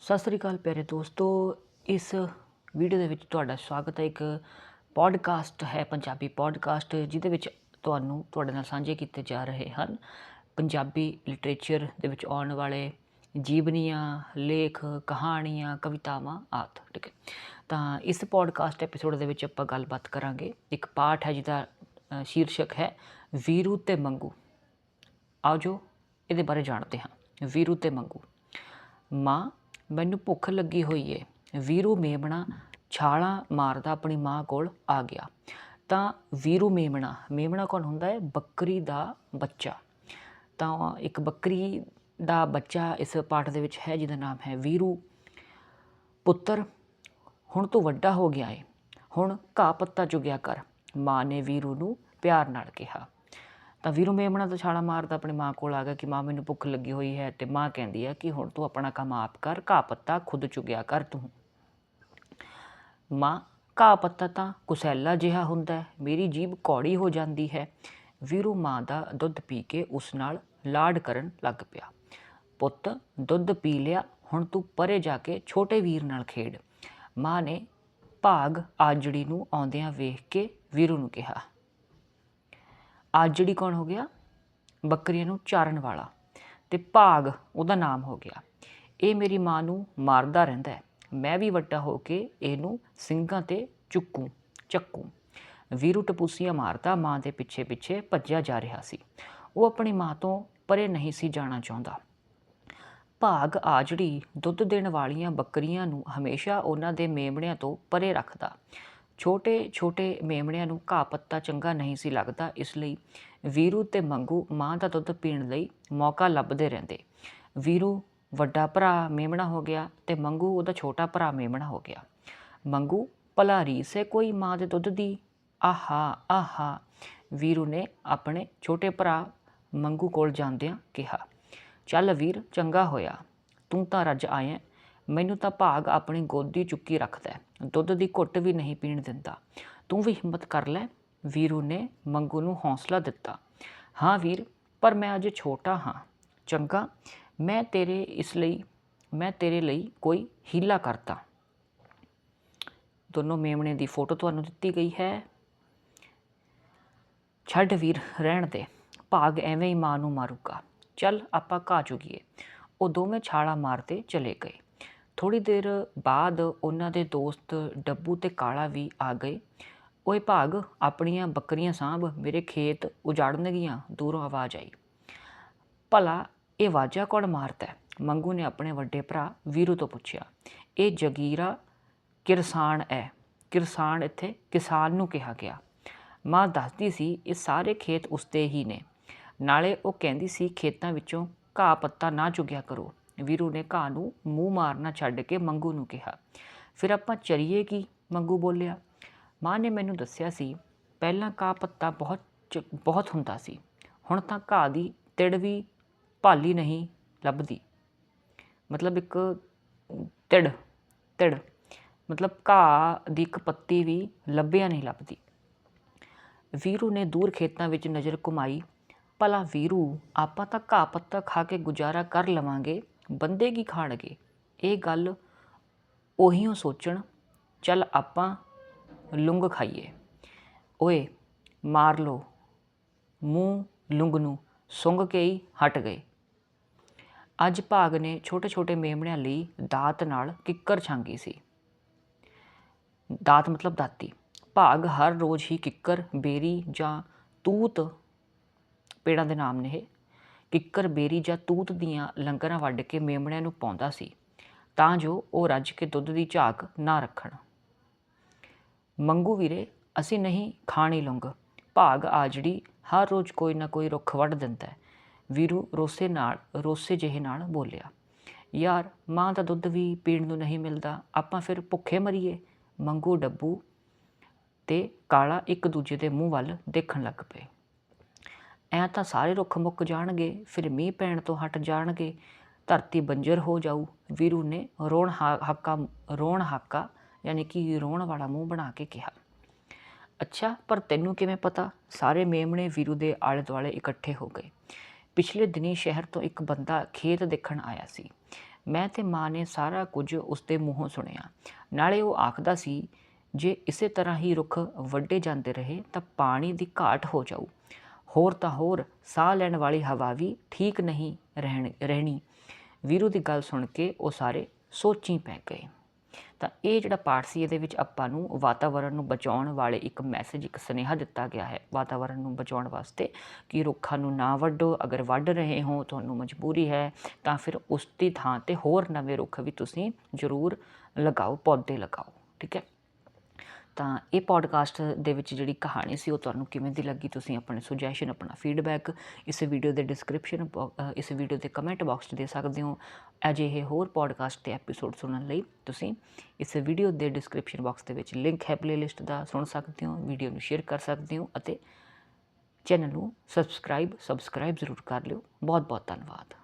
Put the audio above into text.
ਸਤਿ ਸ੍ਰੀ ਅਕਾਲ ਪਿਆਰੇ ਦੋਸਤੋ। ਇਸ ਵੀਡੀਓ ਦੇ ਵਿੱਚ ਤੁਹਾਡਾ ਸਵਾਗਤ ਹੈ। ਇੱਕ ਪੋਡਕਾਸਟ ਹੈ, ਪੰਜਾਬੀ ਪੋਡਕਾਸਟ ਜਿਹਦੇ ਵਿੱਚ ਤੁਹਾਨੂੰ ਤੁਹਾਡੇ ਨਾਲ ਸਾਂਝੇ ਕੀਤੇ ਜਾ ਰਹੇ ਹਨ। ਪੰਜਾਬੀ ਲਿਟਰੇਚਰ ਦੇ ਵਿੱਚ ਆਉਣ ਵਾਲੇ ਜੀਵਨੀਆਂ, ਲੇਖ, ਕਹਾਣੀਆਂ, ਕਵਿਤਾਵਾਂ ਆਦਿ, ਠੀਕ ਹੈ। ਤਾਂ ਇਸ ਪੋਡਕਾਸਟ ਐਪੀਸੋਡ ਦੇ ਵਿੱਚ ਆਪਾਂ ਗੱਲਬਾਤ ਕਰਾਂਗੇ। ਇੱਕ ਪਾਠ ਹੈ ਜਿਹਦਾ ਸ਼ੀਰਸ਼ਕ ਹੈ, ਵੀਰੂ ਤੇ ਮੰਗੂ। ਆਓ ਜੋ ਇਹਦੇ ਬਾਰੇ ਜਾਣਦੇ ਹਾਂ। ਵੀਰੂ ਤੇ ਮੰਗੂ। ਮਾਂ ਮੈਨੂੰ ਭੁੱਖ ਲੱਗੀ ਹੋਈ ਏ। ਵੀਰੂ ਮੇਮਣਾ ਛਾਲਾਂ ਮਾਰਦਾ ਆਪਣੀ ਮਾਂ ਕੋਲ ਆ ਗਿਆ। ਤਾਂ ਵੀਰੂ ਮੇਮਣਾ ਮੇਮਣਾ ਕੌਣ ਹੁੰਦਾ ਹੈ ਬੱਕਰੀ ਦਾ ਬੱਚਾ। ਤਾਂ ਇੱਕ ਬੱਕਰੀ ਦਾ ਬੱਚਾ ਇਸ ਪਾਠ ਦੇ ਵਿੱਚ ਹੈ, ਜਿਹਦਾ ਨਾਮ ਹੈ ਵੀਰੂ। ਪੁੱਤਰ, ਹੁਣ ਤੂੰ ਵੱਡਾ ਹੋ ਗਿਆ ਏ। ਹੁਣ ਘਾਹ ਪੱਤਾ ਚੁਗਿਆ ਕਰ। ਮਾਂ ਨੇ ਵੀਰੂ ਨੂੰ ਪਿਆਰ ਨਾਲ ਕਿਹਾ। ਤਾਂ ਵੀਰੂ ਮੇਮਣਾ ਤਾਂ ਛਾਲਾ ਮਾਰਦਾ, ਆਪਣੀ ਮਾਂ ਕੋਲ ਆ ਗਿਆ ਕਿ ਮਾਂ ਮੈਨੂੰ ਭੁੱਖ ਲੱਗੀ ਹੋਈ ਹੈ ਤੇ ਮਾਂ ਕਹਿੰਦੀ ਹੈ ਕਿ ਹੁਣ ਤੂੰ ਆਪਣਾ ਕੰਮ ਆਪ ਕਰ, ਘਾਹ ਪੱਤਾ ਖੁਦ ਚੁਗਿਆ ਕਰ ਤੂੰ। ਮਾਂ, ਘਾਹ ਪੱਤਾ ਤਾਂ ਕੁਸੈਲਾ ਜਿਹਾ ਹੁੰਦਾ ਮੇਰੀ ਜੀਭ ਕੌੜੀ ਹੋ ਜਾਂਦੀ ਹੈ। ਵੀਰੂ ਮਾਂ ਦਾ ਦੁੱਧ ਪੀ ਕੇ ਉਸ ਨਾਲ ਲਾਡ ਕਰਨ ਲੱਗ ਪਿਆ। ਪੁੱਤ, ਦੁੱਧ ਪੀ ਲਿਆ, ਹੁਣ ਤੂੰ ਪਰੇ ਜਾ ਕੇ ਛੋਟੇ ਵੀਰ ਨਾਲ ਖੇਡ। ਮਾਂ ਨੇ ਭਾਗ ਆਜੜੀ ਨੂੰ ਆਉਂਦਿਆਂ ਵੇਖ ਕੇ ਵੀਰੂ ਨੂੰ ਕਿਹਾ ਆਜੜੀ ਕੌਣ ਹੋ ਗਿਆ? ਬੱਕਰੀਆਂ ਨੂੰ ਚਾਰਨ ਵਾਲਾ। ਤੇ ਭਾਗ, ਉਹਦਾ ਨਾਮ ਹੋ ਗਿਆ। ਇਹ ਮੇਰੀ ਮਾਂ ਨੂੰ ਮਾਰਦਾ ਰਹਿੰਦਾ ਹੈ। ਮੈਂ ਵੀ ਵੱਡਾ ਹੋ ਕੇ ਇਹਨੂੰ ਸਿੰਘਾਂ ਤੇ ਚੁੱਕੂ, ਚੱਕੂ। ਵੀਰੂ ਟਪੂਸੀਆਂ ਮਾਰਦਾ ਮਾਂ ਦੇ ਪਿੱਛੇ ਪਿੱਛੇ ਭੱਜਿਆ ਜਾ ਰਿਹਾ ਸੀ। ਉਹ ਆਪਣੀ ਮਾਂ ਤੋਂ ਪਰੇ ਨਹੀਂ ਸੀ ਜਾਣਾ ਚਾਹੁੰਦਾ। ਭਾਗ ਆਜੜੀ ਦੁੱਧ ਦੇਣ ਵਾਲੀਆਂ ਬੱਕਰੀਆਂ ਨੂੰ ਹਮੇਸ਼ਾ ਉਹਨਾਂ ਦੇ ਮੇਮਣਿਆਂ ਤੋਂ ਪਰੇ ਰੱਖਦਾ। ਛੋਟੇ-ਛੋਟੇ ਮੇਮਣਿਆਂ ਨੂੰ ਘਾਹ ਪੱਤਾ ਚੰਗਾ ਨਹੀਂ ਸੀ ਲੱਗਦਾ, ਇਸ ਲਈ ਵੀਰੂ ਤੇ ਮੰਗੂ ਮਾਂ ਦਾ ਦੁੱਧ ਪੀਣ ਲਈ ਮੌਕਾ ਲੱਭਦੇ ਰਹਿੰਦੇ। ਵੀਰੂ ਵੱਡਾ ਭਰਾ ਮੇਮਣਾ ਹੋ ਗਿਆ ਤੇ ਮੰਗੂ ਉਹਦਾ ਛੋਟਾ ਭਰਾ ਮੇਮਣਾ ਹੋ ਗਿਆ। ਮੰਗੂ ਭਲਾਰੀ ਸੇ ਕੋਈ ਮਾਂ ਦੇ ਦੁੱਧ ਦੀ? ਆਹਾ ਆਹਾ, ਵੀਰੂ ਨੇ ਆਪਣੇ ਛੋਟੇ ਭਰਾ ਮੰਗੂ ਕੋਲ ਜਾਂਦਿਆਂ ਕਿਹਾ, ਚੱਲ ਵੀਰ, ਚੰਗਾ ਹੋਇਆ, ਤੂੰ ਤਾਂ ਰੱਜ ਆਇਆ ਮੈਨੂੰ ਤਾਂ ਭਾਗ ਆਪਣੀ ਗੋਦੀ ਚੁੱਕੀ ਰੱਖਦਾ ਦੁੱਧ ਦੀ ਘੁੱਟ ਵੀ ਨਹੀਂ ਪੀਣ ਦਿੰਦਾ। ਤੂੰ ਵੀ ਹਿੰਮਤ ਕਰ ਲੈ। ਵੀਰੂ ਨੇ ਮੰਗੂ ਨੂੰ ਹੌਸਲਾ ਦਿੱਤਾ। ਹਾਂ ਵੀਰ, ਪਰ ਮੈਂ ਅਜੇ ਛੋਟਾ ਹਾਂ। ਚੰਗਾ, ਮੈਂ ਤੇਰੇ ਇਸ ਲਈ, ਮੈਂ ਤੇਰੇ ਲਈ ਕੋਈ ਹੀਲਾ ਕਰਦਾ ਦੋਨੋਂ ਮੇਮਣੇ ਦੀ ਫੋਟੋ ਤੁਹਾਨੂੰ ਦਿੱਤੀ ਗਈ ਹੈ। ਛੱਡ ਵੀਰ, ਰਹਿਣ ਦੇ। ਭਾਗ ਐਵੇਂ ਹੀ ਮਾਂ ਨੂੰ ਮਾਰੂਗਾ। ਚੱਲ ਆਪਾਂ ਘਾ ਚੁਗੀਏ। ਉਹ ਦੋਵੇਂ ਛਾਲਾ ਮਾਰਦੇ ਚਲੇ ਗਏ। ਥੋੜੀ ਦੇਰ ਬਾਅਦ ਉਹਨਾਂ ਦੇ ਦੋਸਤ ਡੱਬੂ ਤੇ ਕਾਲਾ ਵੀ ਆ ਗਏ। ਓਏ ਭਾਗ ਆਪਣੀਆਂ ਬੱਕਰੀਆਂ ਸਾਂਭ ਮੇਰੇ ਖੇਤ ਉਜਾੜਨਗੀਆਂ, ਦੂਰੋਂ ਆਵਾਜ਼ ਆਈ। ਭਲਾ ਇਹ ਵਾਜਾ ਕੌਣ ਮਾਰਦਾ ਹੈ? ਮੰਗੂ ਨੇ ਆਪਣੇ ਵੱਡੇ ਭਰਾ ਵੀਰੂ ਤੋਂ ਪੁੱਛਿਆ। ਇਹ ਜਗੀਰਾ ਕਿਰਸਾਨ ਹੈ। ਕਿਰਸਾਨ ਇੱਥੇ ਕਿਸਾਨ ਨੂੰ ਕਿਹਾ ਗਿਆ। ਮਾਂ ਦੱਸਦੀ ਸੀ ਇਹ ਸਾਰੇ ਖੇਤ ਉਸਦੇ ਹੀ ਨੇ। ਨਾਲੇ ਉਹ ਕਹਿੰਦੀ ਸੀ ਖੇਤਾਂ ਵਿੱਚੋਂ ਘਾਹ ਪੱਤਾ ਨਾ ਚੁਗਿਆ ਕਰੋ। ਵੀਰੂ ਨੇ ਘਾਹ ਨੂੰ ਮੂੰਹ ਮਾਰਨਾ ਛੱਡ ਕੇ ਮੰਗੂ ਨੂੰ ਕਿਹਾ। ਫਿਰ ਆਪਾਂ ਚਰੀਏ ਕੀ? ਮੰਗੂ ਬੋਲਿਆ, ਮਾਂ ਨੇ ਮੈਨੂੰ ਦੱਸਿਆ ਸੀ, ਪਹਿਲਾਂ ਘਾਹ ਪੱਤਾ ਬਹੁਤ ਚ- ਬਹੁਤ ਹੁੰਦਾ ਸੀ, ਹੁਣ ਤਾਂ ਘਾਹ ਦੀ ਤਿੜ ਵੀ ਭਾਲੀ ਨਹੀਂ ਲੱਭਦੀ। ਮਤਲਬ ਇੱਕ ਤਿੜ ਤਿੜ, ਮਤਲਬ ਘਾਹ ਦੀ ਇੱਕ ਪੱਤੀ ਵੀ ਲੱਭਿਆ ਨਹੀਂ ਲੱਭਦੀ। ਵੀਰੂ ਨੇ ਦੂਰ ਖੇਤਾਂ ਵਿੱਚ ਨਜ਼ਰ ਘੁਮਾਈ, ਭਲਾ ਵੀਰੂ, ਆਪਾਂ ਤਾਂ ਘਾਹ ਪੱਤਾ ਖਾ ਕੇ ਗੁਜ਼ਾਰਾ ਕਰ ਲਵਾਂਗੇ ਬੰਦੇ ਕੀ ਖਾਣਗੇ? ਇਹ ਗੱਲ ਉਹੀਓ ਸੋਚਣ, ਚੱਲ ਆਪਾਂ ਲੁੰਗ ਖਾਈਏ। ਓਏ, ਮਾਰ ਲੋ ਮੂੰਹ ਲੁੰਗ ਨੂੰ ਸੁੰਘ ਕੇ ਹੀ ਹਟ ਗਏ। ਅੱਜ ਭਾਗ ਨੇ ਛੋਟੇ-ਛੋਟੇ ਮੇਮਣਿਆਂ ਲਈ ਦਾਤ ਨਾਲ ਕਿੱਕਰ ਛਾਂਗੀ ਸੀ। ਦਾਤ ਮਤਲਬ ਦਾਤੀ। ਭਾਗ ਹਰ ਰੋਜ਼ ਹੀ ਕਿੱਕਰ, ਬੇਰੀ ਜਾਂ ਤੂਤ ਪੇੜਾਂ ਦੇ ਨਾਮ ਨੇ ਇਹ। ਕਿੱਕਰ, ਬੇਰੀ ਜਾਂ ਤੂਤ ਦੀਆਂ ਲੰਗਰਾਂ ਵੱਢ ਕੇ ਮੇਮਣਿਆਂ ਨੂੰ ਪਾਉਂਦਾ ਸੀ, ਤਾਂ ਜੋ ਉਹ ਰੱਜ ਕੇ ਦੁੱਧ ਦੀ ਝਾਕ ਨਾ ਰੱਖਣ। ਮੰਗੂ ਵੀਰੇ, ਅਸੀਂ ਨਹੀਂ ਖਾਣੀ ਲੰਗ। ਭਾਗ ਆਜੜੀ ਹਰ ਰੋਜ਼ ਕੋਈ ਨਾ ਕੋਈ ਰੁੱਖ ਵੱਢ ਦਿੰਦਾ ਵੀਰੂ ਰੋਸੇ ਨਾਲ, ਰੋਸੇ ਜਿਹੇ ਨਾਲ ਬੋਲਿਆ, ਯਾਰ, ਮਾਂ ਦਾ ਦੁੱਧ ਵੀ ਪੀਣ ਨੂੰ ਨਹੀਂ ਮਿਲਦਾ, ਆਪਾਂ ਫਿਰ ਭੁੱਖੇ ਮਰੀਏ। ਮੰਗੂ ਡੱਬੂ ਤੇ ਕਾਲਾ ਇੱਕ ਦੂਜੇ ਦੇ ਮੂੰਹ ਵੱਲ ਦੇਖਣ ਲੱਗ ਪਏ। ਐ ਤਾਂ ਸਾਰੇ ਰੁੱਖ ਮੁੱਕ ਜਾਣਗੇ, ਫਿਰ ਮੀਂਹ ਪੈਣ ਤੋਂ ਹਟ ਜਾਣਗੇ। ਧਰਤੀ ਬੰਜਰ ਹੋ ਜਾਊ। ਵੀਰੂ ਨੇ ਰੋਣ ਹਾ- ਹਾਕਾ, ਰੋਣ ਹਾਕਾ, ਯਾਨੀ ਕਿ ਰੋਣ ਵਾਲਾ ਮੂੰਹ ਬਣਾ ਕੇ ਕਿਹਾ। ਅੱਛਾ, ਪਰ ਤੈਨੂੰ ਕਿਵੇਂ ਪਤਾ? ਸਾਰੇ ਮੇਮਣੇ ਵੀਰੂ ਦੇ ਆਲੇ ਦੁਆਲੇ ਇਕੱਠੇ ਹੋ ਗਏ। ਪਿਛਲੇ ਦਿਨੀ ਸ਼ਹਿਰ ਤੋਂ ਇੱਕ ਬੰਦਾ ਖੇਤ ਦੇਖਣ ਆਇਆ ਸੀ। ਮੈਂ ਤੇ ਮਾਂ ਨੇ ਸਾਰਾ ਕੁਝ ਉਸਦੇ ਮੂੰਹੋਂ ਸੁਣਿਆ। ਨਾਲੇ ਉਹ ਆਖਦਾ ਸੀ, ਜੇ ਇਸੇ ਤਰ੍ਹਾਂ ਹੀ ਰੁੱਖ ਵੱਡੇ ਜਾਂਦੇ ਰਹੇ, ਤਾਂ ਪਾਣੀ ਦੀ ਘਾਟ ਹੋ ਜਾਊ। ਹੋਰ ਤਾਂ ਹੋਰ ਸਾਹ ਲੈਣ ਵਾਲੀ ਹਵਾ ਵੀ ਠੀਕ ਨਹੀਂ ਰਹਿਣ, ਰਹਿਣੀ। ਵੀਰੂ ਦੀ ਗੱਲ ਸੁਣ ਕੇ ਉਹ ਸਾਰੇ ਸੋਚੀ ਪੈ ਗਏ। ਤਾਂ ਇਹ ਜਿਹੜਾ ਪਾਠ ਸੀ, ਇਹਦੇ ਵਿੱਚ ਆਪਾਂ ਨੂੰ ਵਾਤਾਵਰਣ ਨੂੰ ਬਚਾਉਣ ਵਾਲੇ ਇੱਕ ਮੈਸੇਜ ਇੱਕ ਸੁਨੇਹਾ ਦਿੱਤਾ ਗਿਆ ਹੈ। ਵਾਤਾਵਰਣ ਨੂੰ ਬਚਾਉਣ ਵਾਸਤੇ ਕਿ ਰੁੱਖਾਂ ਨੂੰ ਨਾ ਵੱਢੋ, ਅਗਰ ਵੱਢ ਰਹੇ ਹੋ, ਤੁਹਾਨੂੰ ਮਜਬੂਰੀ ਹੈ, ਤਾਂ ਫਿਰ ਉਸ ਦੀ ਥਾਂ ਤੇ ਹੋਰ ਨਵੇਂ ਰੁੱਖ ਵੀ ਤੁਸੀਂ ਜ਼ਰੂਰ ਲਗਾਓ, ਪੌਦੇ ਲਗਾਓ। ਠੀਕ ਹੈ? ਤਾਂ ਇਹ ਪੋਡਕਾਸਟ ਦੇ ਵਿੱਚ ਜਿਹੜੀ ਕਹਾਣੀ ਸੀ, ਉਹ ਤੁਹਾਨੂੰ ਕਿਵੇਂ ਦੀ ਲੱਗੀ? ਤੁਸੀਂ ਆਪਣੇ ਸੁਜੈਸ਼ਨ ਆਪਣਾ ਫੀਡਬੈਕ ਇਸ ਵੀਡੀਓ ਦੇ ਡਿਸਕ੍ਰਿਪਸ਼ਨ ਇਸ ਵੀਡੀਓ ਦੇ ਕਮੈਂਟ ਬਾਕਸ 'ਚ ਦੇ ਸਕਦੇ ਹੋ। ਅਜਿਹੇ ਹੋਰ ਪੋਡਕਾਸਟ ਦੇ ਐਪੀਸੋਡ ਸੁਣਨ ਲਈ ਤੁਸੀਂ ਇਸ ਵੀਡੀਓ ਦੇ ਡਿਸਕ੍ਰਿਪਸ਼ਨ ਬਾਕਸ ਦੇ ਵਿੱਚ ਲਿੰਕ ਹੈ ਪਲੇਲਿਸਟ ਦਾ, ਸੁਣ ਸਕਦੇ ਹੋ ਵੀਡੀਓ ਨੂੰ ਸ਼ੇਅਰ ਕਰ ਸਕਦੇ ਹੋ ਅਤੇ ਚੈਨਲ ਨੂੰ ਸਬਸਕ੍ਰਾਈਬ ਸਬਸਕ੍ਰਾਈਬ ਜ਼ਰੂਰ ਕਰ ਲਿਓ। ਬਹੁਤ ਬਹੁਤ ਧੰਨਵਾਦ।